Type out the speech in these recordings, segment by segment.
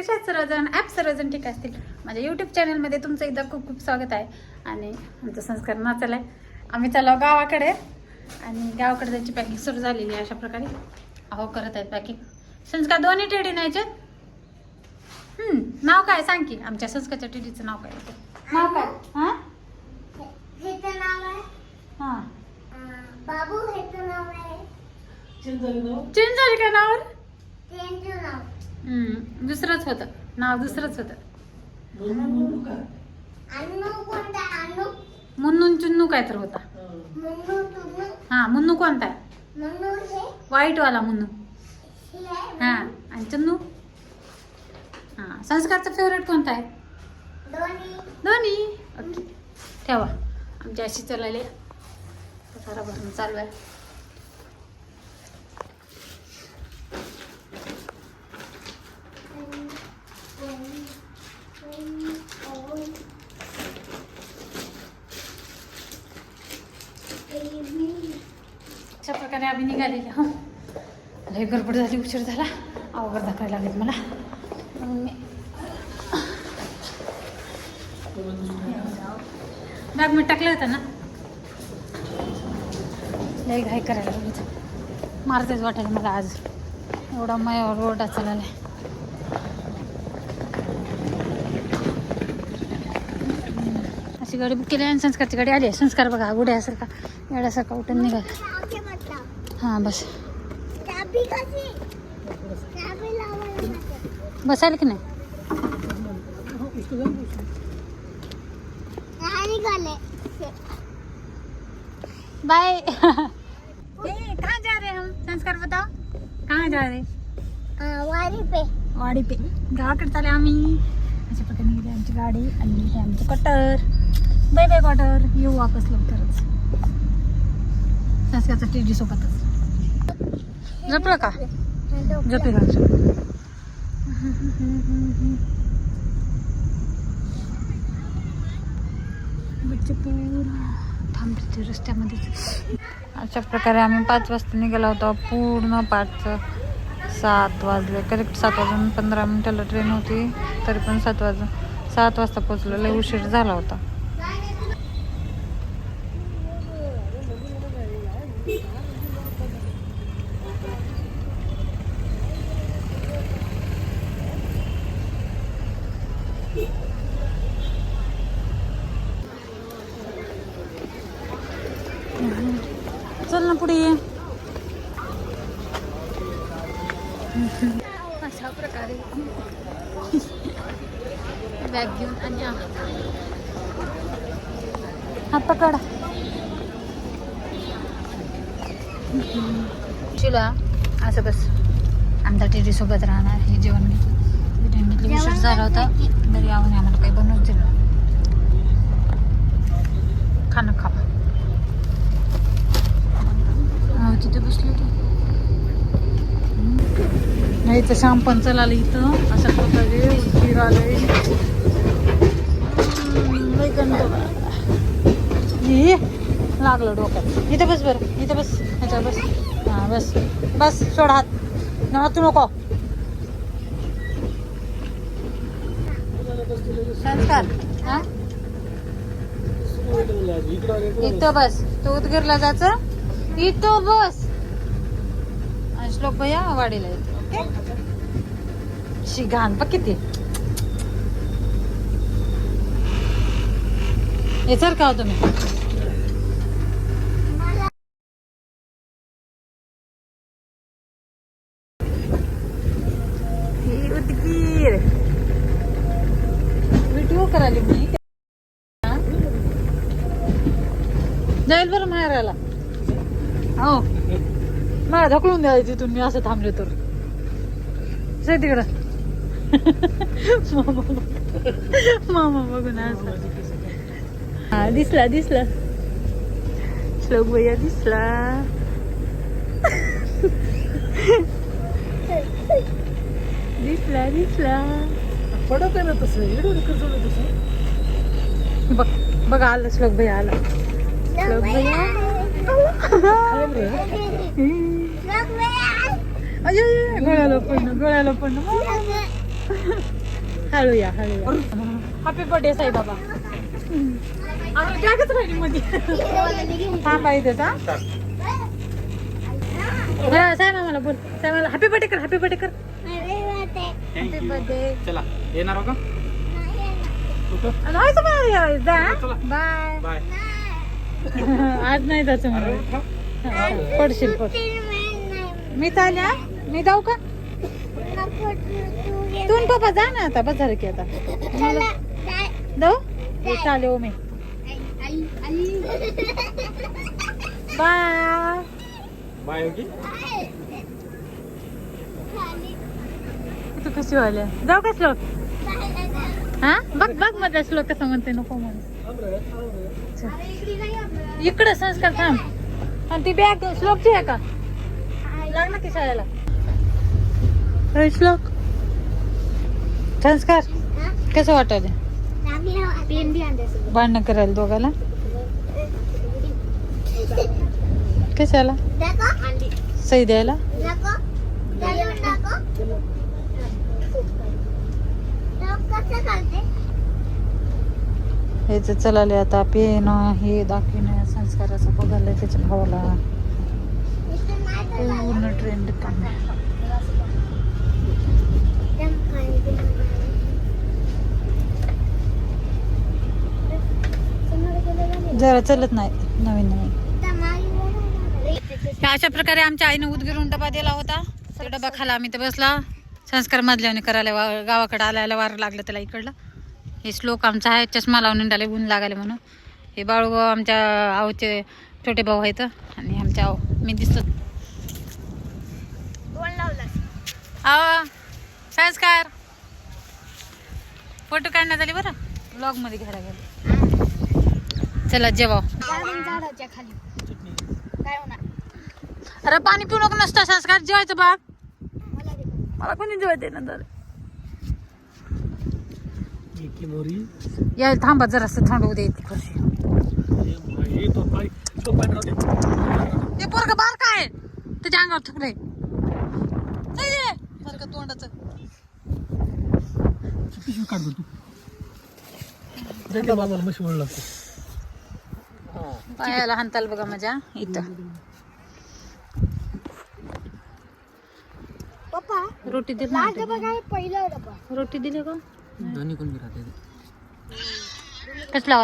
कशा आहेत सर्वजण ॲप सर्वजण ठीक असतील. माझ्या यूट्यूब चॅनलमध्ये तुमचं एकदा खूप खूप स्वागत आहे. आणि आमचा संस्कार नाचायला आहे आम्ही चाललो गावाकडे. आणि गावाकडे जायची पॅकिंग सुरू झालेली आहे अशा प्रकारे. अहो करत आहेत पॅकिंग संस्कार दोन्ही टेडी न्यायचे हम्म, नाव काय? सांग की. आमच्या संस्कारच्या टेडीचं नाव काय? आहे? नाव काय? हां? हेचं नाव आहे. हां. बाबू हेचं नाव आहे. चेंज झाली का त्यांचं नाव. हम्म, दुसरंच होतं. नाव दुसरंच होतं. मुन्नू मुन्नून चुन्नू काय तर होता. हा मुन्नू कोणता आहे? वाईट वाला मुन्नू. हा आणि चुन्नू? हा संस्कारचा फेवरेट कोणता आहे? दोन्ही ओके ठेवा. आमची अशी चालले पसारा भरून चालू आहे अशा प्रकारे आम्ही निघालेले हो. लय गडबड झाली उशीर झाला. अवघड दाखवायला लागेल मला. मी बॅग मी टाकलं होतं ना? लय घाई करायला लागली मारतेच वाटायला मला आज. एवढा मायावर रोडा चालला अशी गाडी बुक केली आणि संस्कारची गाडी आली आहे. संस्कार बघा गुड्यासारखा एवढ्यासारखा उठून निघाला. हां बस. बसायला की नाही? हा, बाय. कहाँ जा रहे हैं? हम संस्कार बताओ। कहाँ जा रहे? वारी पे. वाडी पे। गावाकडे चालले आम्ही अशा प्रकारे निघाली आमची गाडी आणि हे आमचं कटर बाय बाय कटर येऊ वापस लवकरच। संस्कारचा टी डी सोबतच। झोपलं का? झोपे का? थांबते रस्त्यामध्ये अशा प्रकारे आम्ही पाच वाजता निघालो होतो. पूर्ण पाचचं सात वाजले. करेक्ट सात वाजून पंधरा मिनिटाला ट्रेन होती. तरी पण सात वाजून सात वाजता पोचलेला उशीर झाला होता. बॅग घेऊन आणि. हात पकड. शिला असं बस. आमचा टी सोबत राहणार हे जेवण घेतलं बिर्याणी घेतली उशीर झाला होता. घरी येऊन आम्हाला काही बनवूच दिलं. खाणं खावा हा, तिथे बसली होती. नाही तर श्याम पण चलाले इथं. अशा प्रकारे उशीर गंध. ये लागलं डोक्यात. इथं बस बरं इथं बस ह्याच्या बस. हा बस बस सोड हात. न हातू नको. संस्कार. हा? इथं बस तू उदगीरला जायचं? इथं बस. आणि श्लोक भैया वाडीला येतो. ओके शी घाण बघ किती हे सर का तुम्ही उदगीर व्हिडिओ करायला मी? जाईल बरं माहेराला हो मला ढकलून द्यायची तिथून मी असं थांबले तर. तिकडं मामा बघ- मामा बघून असं दिसला दिसला. श्लोक भैया दिसला. दिसला दिसला. पडत आहे ना तसं एवढं कसं तसं. बघ बघ आलं श्लोक भैया आला श्लोक भैया अय, गळ्याला पडणं गळ्याला पडणं हळू या हळू या हॅपी बर्थडे साई बाबा बॅगच राहिली मध्ये थांबा इथे का साई मामाला बोल. हॅपी बर्थडे कर हॅपी बर्थडे कर. हॅपी बर्थडे चला येणार हो का बाय. बाय. आज नाही जायचं मला पडशील पड. मी चाल्या मी जाऊ का? तू पप्पा जा ना आता बस झालं की आता. जाऊ? हो, चालेल मी. बाय. बाय की तू कशी वाले जाऊ का श्लोक? हा? बघ बघ माझा श्लोक कसं म्हणते नको म्हणून इकडे संस्कार थांब. आणि ती बॅग श्लोकची आहे का? शाळेला. श्लोक. संस्कार. कसं वाटायला भांडणं करायला दोघाला? कशाला? सही द्यायला हेच चलाले आता पेन हे दाखविणं संस्काराचा बघायला त्याच्या भावाला. पूर्ण ट्रेंड काम जरा चलत नाही नवीन नवीन. अशा प्रकारे आमच्या आईनं उदगिरून डबा दिला होता. तो डबा खाला आम्ही. तर बसला. संस्कार मधल्याने करायला वा- गावाकडे आल्याला वार लागलं त्याला इकडलं. हे श्लोक आमचा आहे चष्मा लावून निघाले ऊन लागाले म्हणून. हे बाळूभाऊ आमच्या आऊचे छोटे भाऊ आहेत. आणि आमच्या आऊ मी दिसत. आवा संस्कार. फोटो काढण्यात आले बरं. ब्लॉगमध्ये घ्यायला गेले. चला जेवा खाली. काय होणार? अरे पाणी पिऊ नको नसतं संस्कार जेवायचं बाग मला कोणी जेवायचे ना तर. इटली मोरी. या थांबा जरासं थंड होऊ दे ती खुर्ची हे तो पोरग बार काय त्याच्या अंगावर थुकले सारखं तोंडाचं. पिशवी काढ गं तू. जाते बाबाला मशी म्हणू लागतो पायाला हाणताल बघा माझ्या इथं. पप्पा रोटी दिली लाल डबा काय पहिला डबा रोटी दिली का? दोन्ही कोण राहते कसला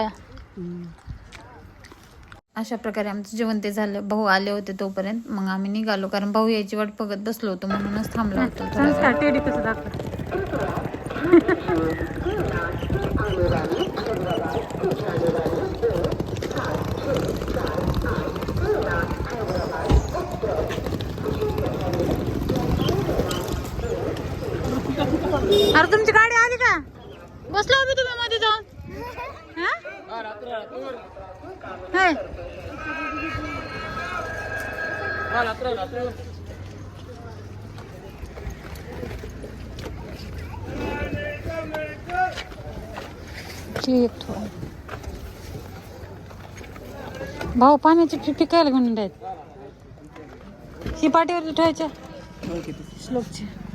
अशा प्रकारे आमचं जेवण ते झालं. भाऊ आले होते तोपर्यंत. मग आम्ही निघालो. कारण भाऊ यायची वाट बघत बसलो होतो. म्हणूनच थांबलो होतो थोडा वेळ. कसं दाखव अरे तुमची गाडी आली का? बसला होता तुम्ही मध्ये जाऊन. हा? भाऊ पाण्याची पिपी काय घेऊन आहेत ही पाठीवरती ठेवायच्या श्लोकची. हा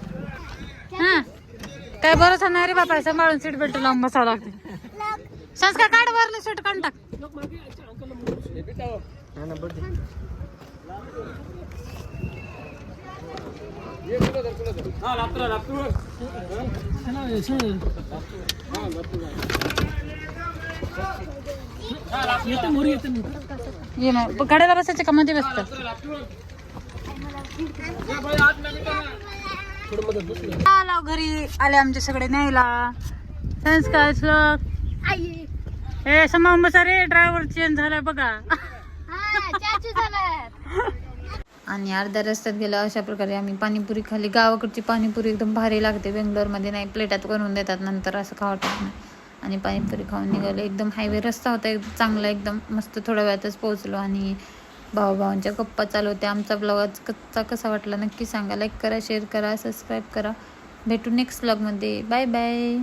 काय भरोसा नाही रे बापा, सांभाळून सीट बेल्ट लावून बसावं लागते. संस्कार, काढ वरले सीट काढून टाक ये गाड्याला बसायचं का? मध्ये. आला घरी. आले आमचे सगळे न्यायला. संस्कार श्लोक. आई. ए समावून बसा रे ड्रायव्हर चेंज झालाय बघा. हा चाचू झाला आणि अर्ध्या रस्त्यात गेलं अशा प्रकारे आम्ही पाणीपुरी खाल्ली. गावाकडची पाणीपुरी एकदम भारी लागते. बेंगलोरमध्ये नाही प्लेटात करून देतात नंतर असं खावं नाही. आणि पाणीपुरी खाऊन निघालो. एकदम हायवे रस्ता होता एकदम चांगला एकदम मस्त थोड्या वेळातच पोहोचलो. आणि भावाभावांच्या गप्पा चालू होत्या. आमचा ब्लॉग आज कच्चा कसा वाटला नक्की सांगा. लाईक करा शेअर करा सबस्क्राईब करा. भेटू नेक्स्ट ब्लॉगमध्ये बाय बाय